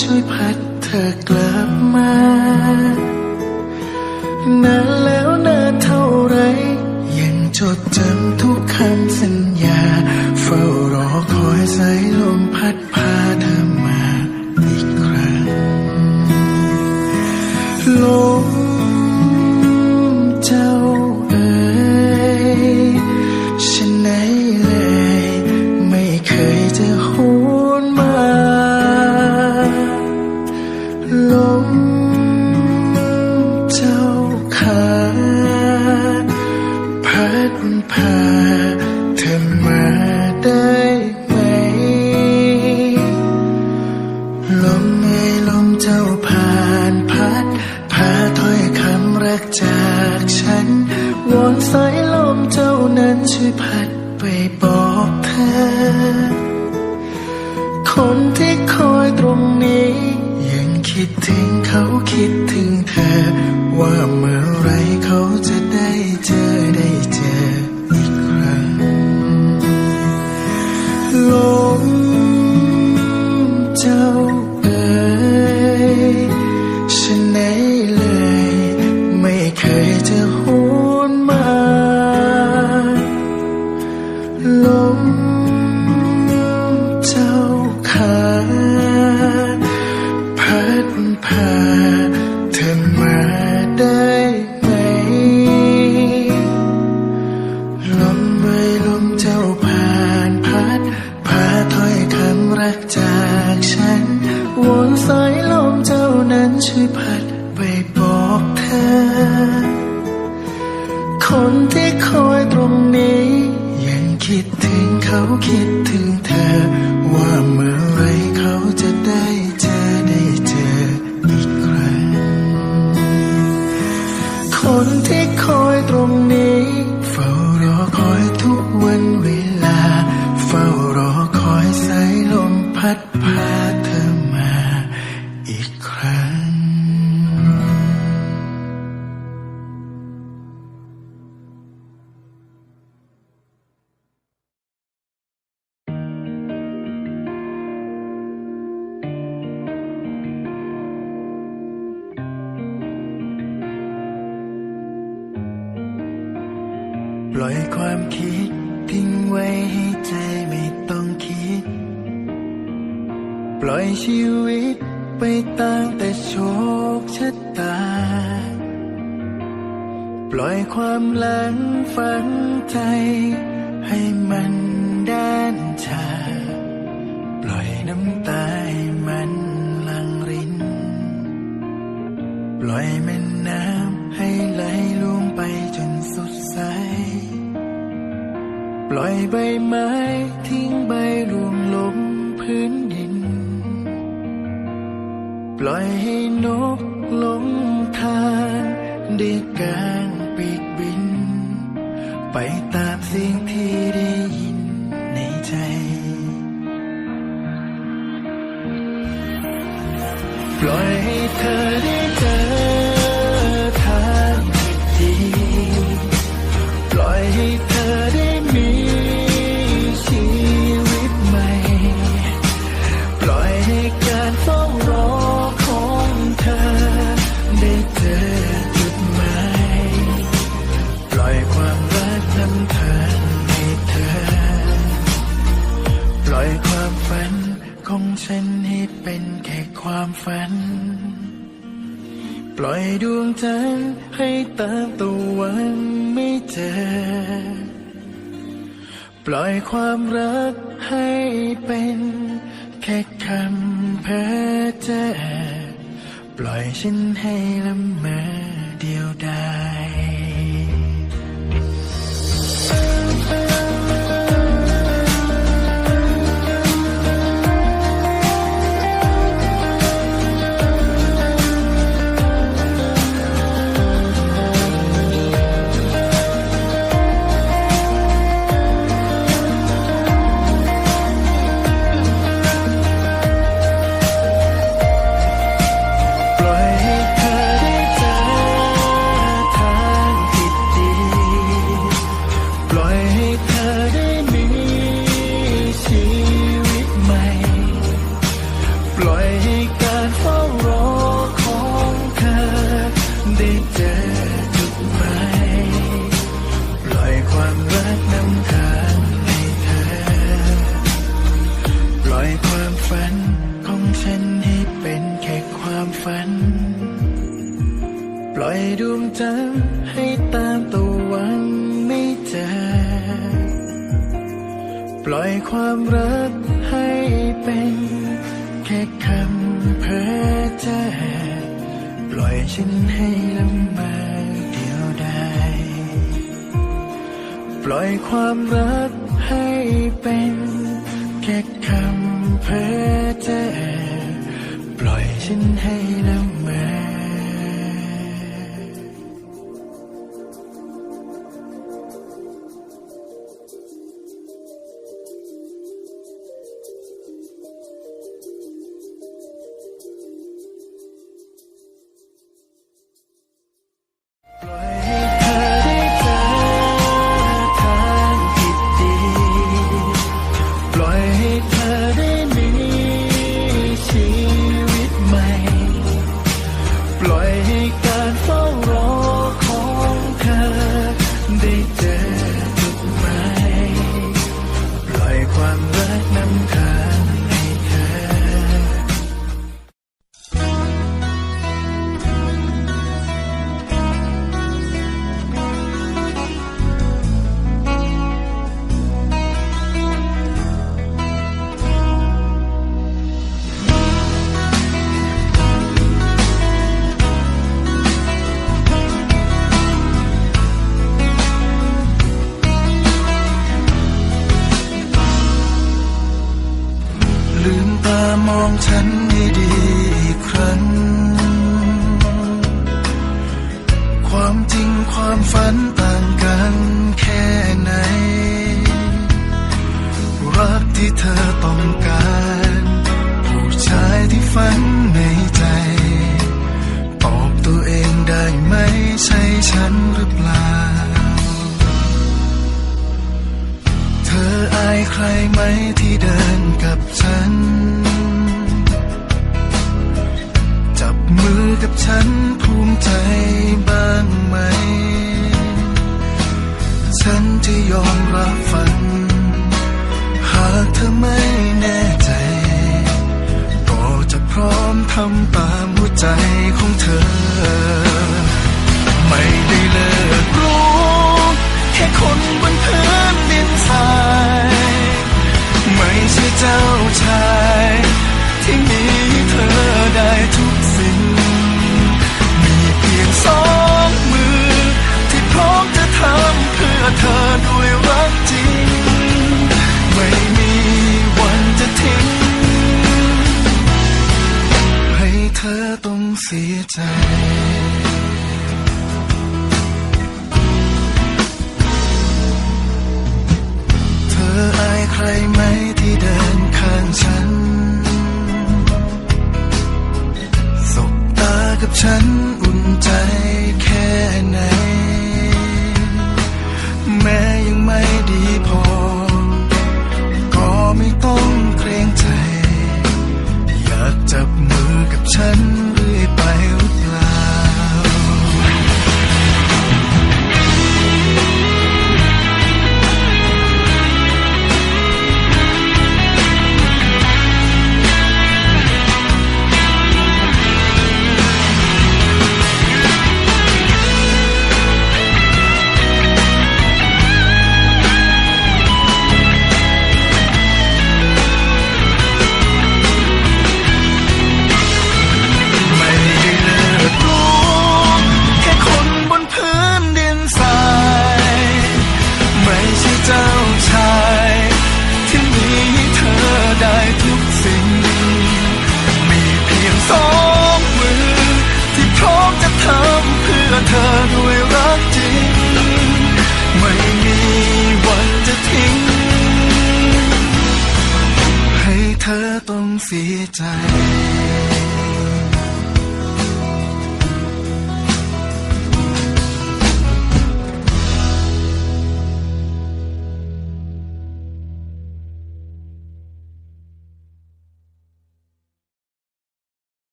ช่วยพัดเธอกลับมานานแล้วนานเท่าไร ยังจดจำทุกคำสัญญา เฝ้ารอคอยสายลมพัด ที่ค ชา ปล่อยน้ำตาให้มันลังริน ปล่อยแม่น้ำให้ไหลลงไปจนสุดสายปล่อยใบไม้ทิ้งใบรวงลมพื้นดิน ปล่อย ความฝัน ปล่อยดวงจันทร์ให้ตามตะวันไม่เจอ ปล่อยความรักให้เป็นแค่คำแพ้อจ้ปล่อยฉันให้ลำเมอเดียวดาย ความรักให้เป็นแค่คำเพ้อเจ้อปล่อยฉันให้ละเมอ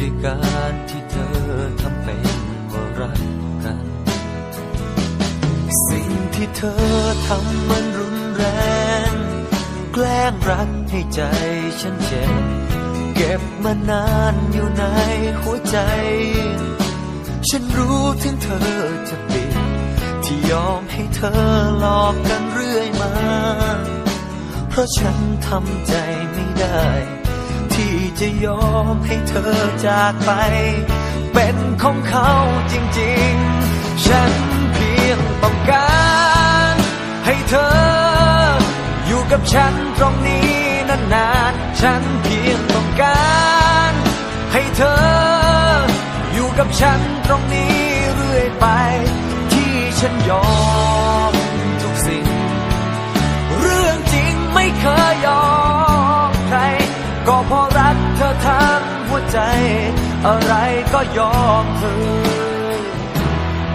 ด้วยการที่เธอทำเป็นว่ารักกัน สิ่งที่เธอทำมันรุนแรง แกล้งรักให้ใจฉันเจ็บ เก็บมานานอยู่ในหัวใจ ฉันรู้ถึงเธอจะปิดที่ยอมให้เธอหลอกกันเรื่อยมา เพราะฉันทำใจไม่ได้ ที่จะยอมให้เธอจากไป เป็นของเขาจริงๆ ฉันเพียงต้องการให้เธอ อยู่กับฉันตรงนี้นานๆ ฉันเพียงต้องการ ให้เธอ อยู่กับฉันตรงนี้เรื่อยไป ที่ฉันยอมทุกสิ่ง เรื่องจริงไม่เคย ก็ยอมเธอ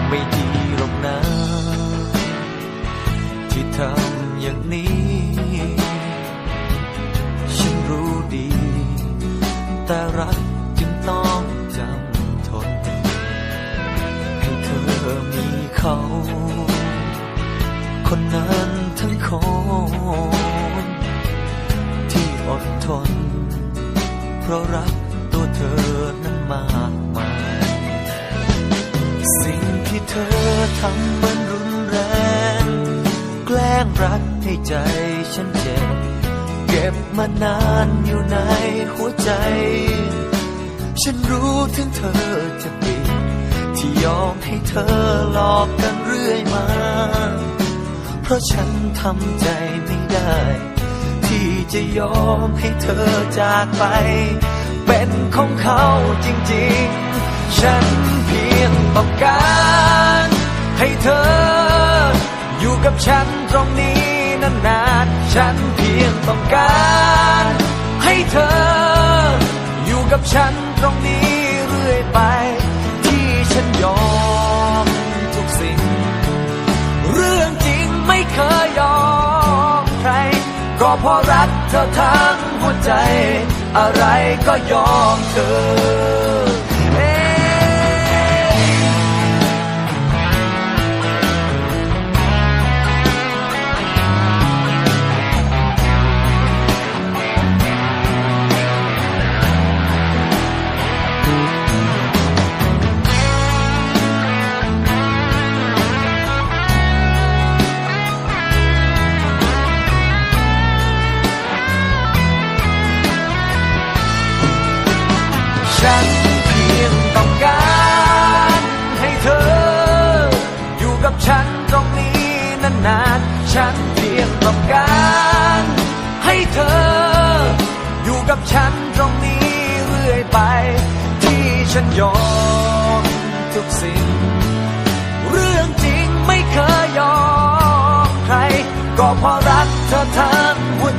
ไม่ดีหรอกนะ ที่ทำอย่างนี้ ฉันรู้ดี แต่รักจึงต้องจำทน ให้เธอมีเขา คนนั้นทั้งคนที่อดทน เพราะรักตัวเธอ มากมาย สิ่งที่เธอทำมันรุนแรง แกล้งรักให้ใจฉันเจ็บ เก็บมานานอยู่ในหัวใจ ฉันรู้ถึงเธอจะปิดที่ยอมให้เธอหลอกกันเรื่อยมา เพราะฉันทำใจไม่ได้ ที่จะยอมให้เธอจากไป เป็นของเขาจริงๆ ฉันเพียงต้องการให้เธอ อยู่กับฉันตรงนี้นานๆ ฉันเพียงต้องการให้เธอ อยู่กับฉันตรงนี้เรื่อยไป ที่ฉันยอมทุกสิ่ง เรื่องจริงไม่เคยยอมใคร ก็เพราะรักเธอทั้งหัวใจ อะไรก็ยอมเธอ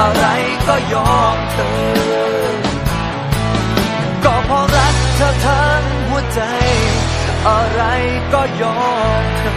อะไรก็ยอมเธอ ก็เพราะรักเธอทั้งหัวใจ อะไรก็ยอมเธอ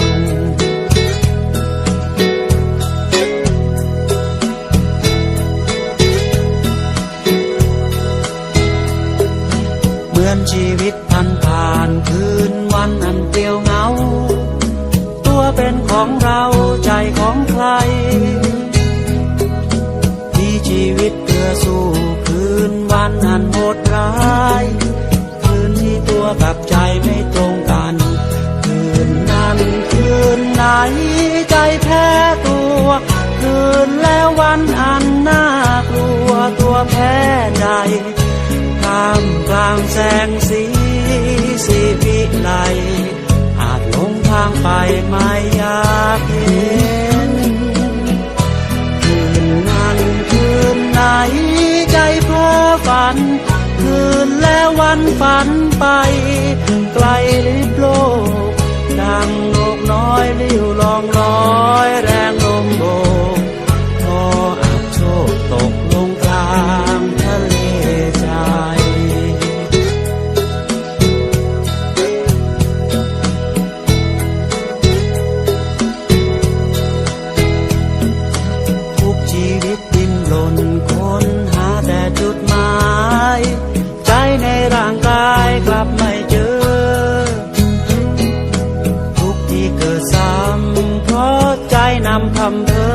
ใจแพ้ตัว คืนแล้ววันอันน่ากลัวตัวแพ้ใจข้ามกลางแสงสีสีพิไลอาจลงทางไปไม่อยากเห็นคืนนั้นคืนไหนใจเพ้อฝัน คืนแล้ววันฝันไป ไกลลิบโลกดัง อยลิ้วลองลอยแรำเพราะใจนำคำเพอ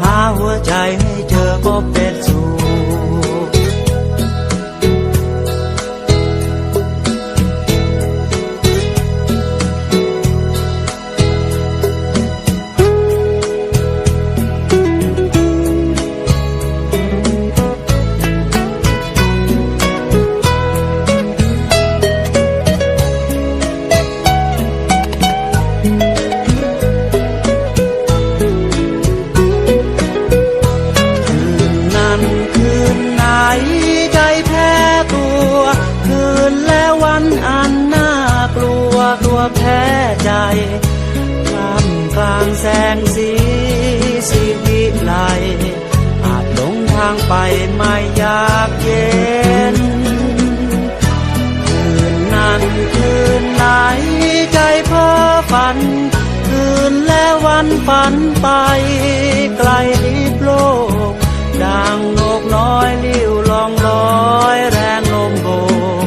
หาหัวใจให้เจอก็เป็นันฝันไปไกลลิบโลกดังนกน้อยลิ้วลองลอยแรงลมโบก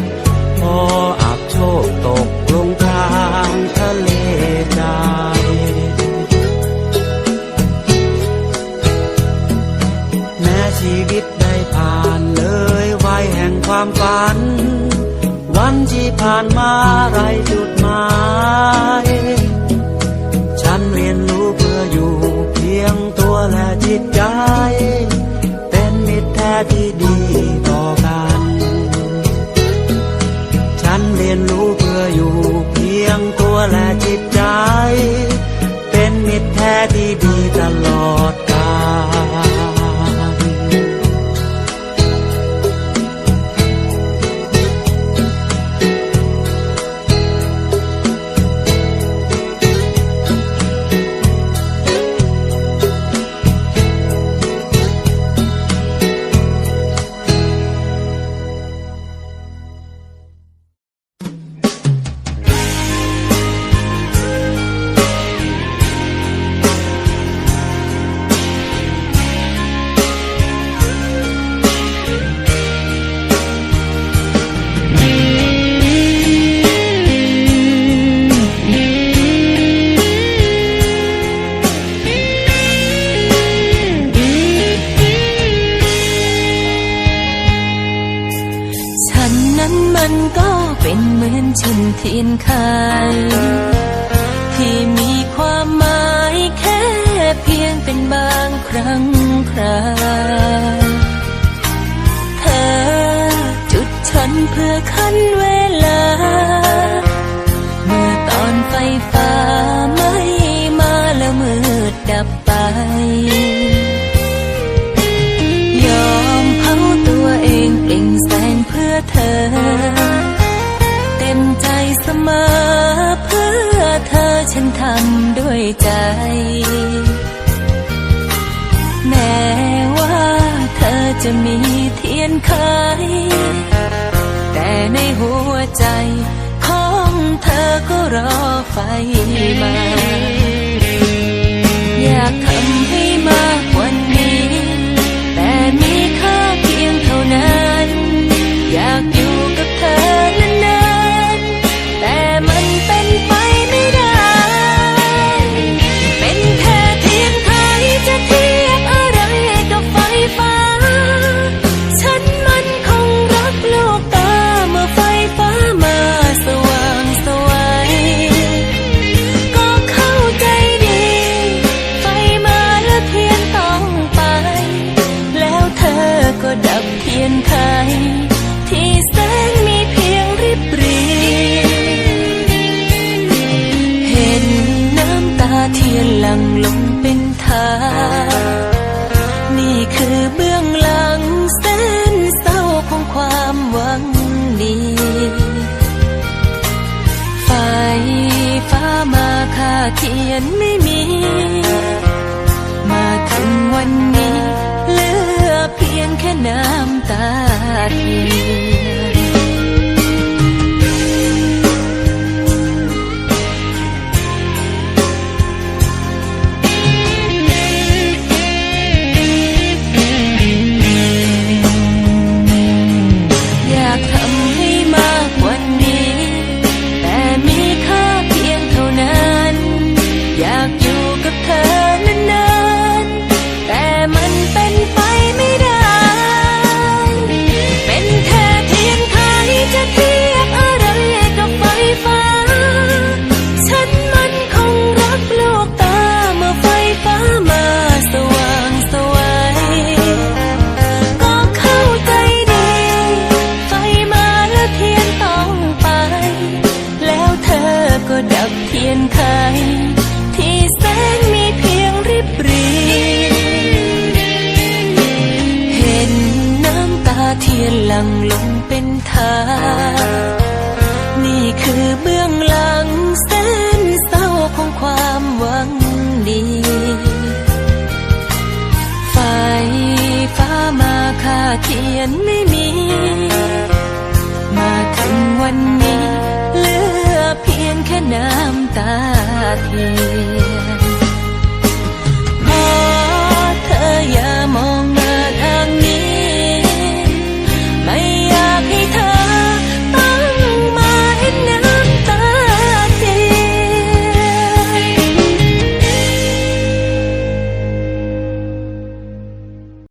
พออับโชคตกลงทางทะเลใจแม้ชีวิตได้ผ่านเลยวัยแห่งความฝัน วันที่ผ่านมาไรจุดหมาย ที่มีความหมายแค่เพียงเป็นบางครั้งคราเธอจุดฉันเพื่อคันเวลา เมื่อตอนไฟฟ้าไม่มาแล้วมืดดับไปยอมเผาตัวเองเปล่งแสงเพื่อเธอ ฉันทำด้วยใจ แม้ว่าเธอจะมีเทียนไขแต่ในหัวใจของเธอก็รอไฟมา อยากทำให้มาก เที